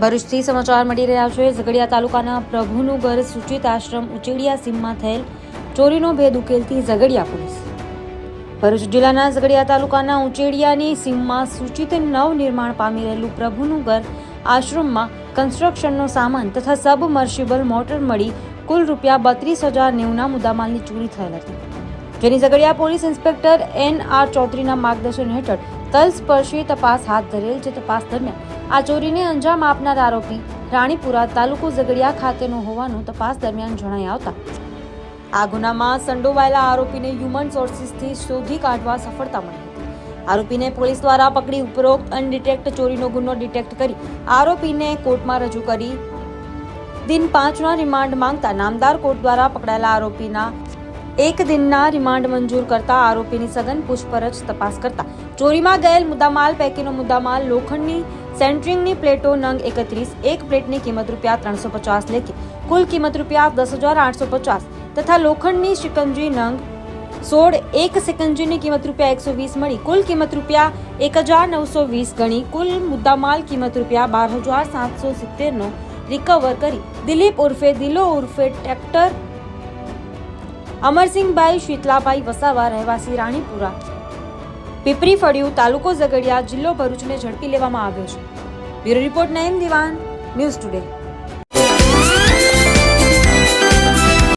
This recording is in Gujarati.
ભરૂચથી સમાચાર મળી રહ્યા છે. ઝઘડિયા તાલુકાના પ્રભુનું ઘર સૂચિત આશ્રમ ઉચેડિયા સીમમાં થયેલ ચોરીનો ભેદ ઉકેલતી ઝઘડિયા પોલીસ. ભરૂચ જિલ્લાના ઝઘડિયા તાલુકાના ઉચેડિયાની સીમમાં સૂચિત નવનિર્માણ પામી રહેલું પ્રભુનું ઘર આશ્રમમાં કન્સ્ટ્રક્શનનો સામાન તથા સબમર્શિબલ મોટર મળી કુલ રૂપિયા બત્રીસ હજાર નેવના મુદ્દામાલની ચોરી થયેલ હતી. જેની Jhagadia police inspector N R ચૌધરીના માર્ગદર્શન હેઠળ તલસ્પર્શી તપાસ હાથ ધરેલ જે તપાસ દરમિયાન આ ચોરીને અંજામ આપનાર આરોપી રાણીપુરા તાલુકો ઝઘડિયા ખાતેનો હોવાનું તપાસ દરમિયાન જણાઈ આવતા. આ ગુનામાં સંડોવાયેલા આરોપીને હ્યુમન સોર્સિસથી શોધી કાઢવા સફળતા મળી આરોપીને પોલીસ દ્વારા પકડી ઉપરોક્ત અનડિટેક્ટ ચોરીનો ગુનો ડિટેક્ટ કરી આરોપીને કોર્ટમાં રજૂ કરી. દિન પાંચના રિમાન્ડ માંગતા નામદાર કોર્ટ દ્વારા પકડાયેલા આરોપીના એક દિનના રિમાન્ડ મંજૂર કરતા આરોપીની સઘન પૂછપરછ તપાસ કરતા. ચોરીમાં ગયેલ મુદ્દામાલ, પૈકીનો મુદ્દામાલ, લોખંડની સેન્ટ્રિંગની પ્લેટો નંગ એકત્રીસ, એક પ્લેટની કિંમત રૂપિયા ત્રણસો પચાસ લેખે. કુલ કિંમત રૂપિયા દસ હજાર આઠસો પચાસ તથા લોખંડની શિકંજી નંગ સોળ, એક સિકંજીની કિંમત રૂપિયા એકસો વીસ મળી. કુલ કિંમત રૂપિયા એક હજાર નવસો વીસ ગણી. કુલ મુદ્દામાલ કિંમત રૂપિયા બાર હજાર સાતસો સિત્તેરનો રિકવર કરી. દિલીપ ઉર્ફે, દિલો ઉર્ફે, ટ્રેક્ટર અમરસિંહભાઈ શીતલાભાઈ વસાવા, રહેવાસી રાણીપુરા. પીપરી ફળિયું, તાલુકો ઝઘડિયા, જિલ્લો ભરૂચને ઝડપી લેવામાં આવ્યો છે. બ્યુરો રિપોર્ટ, નયન દિવાન, ન્યૂઝ ટુડે.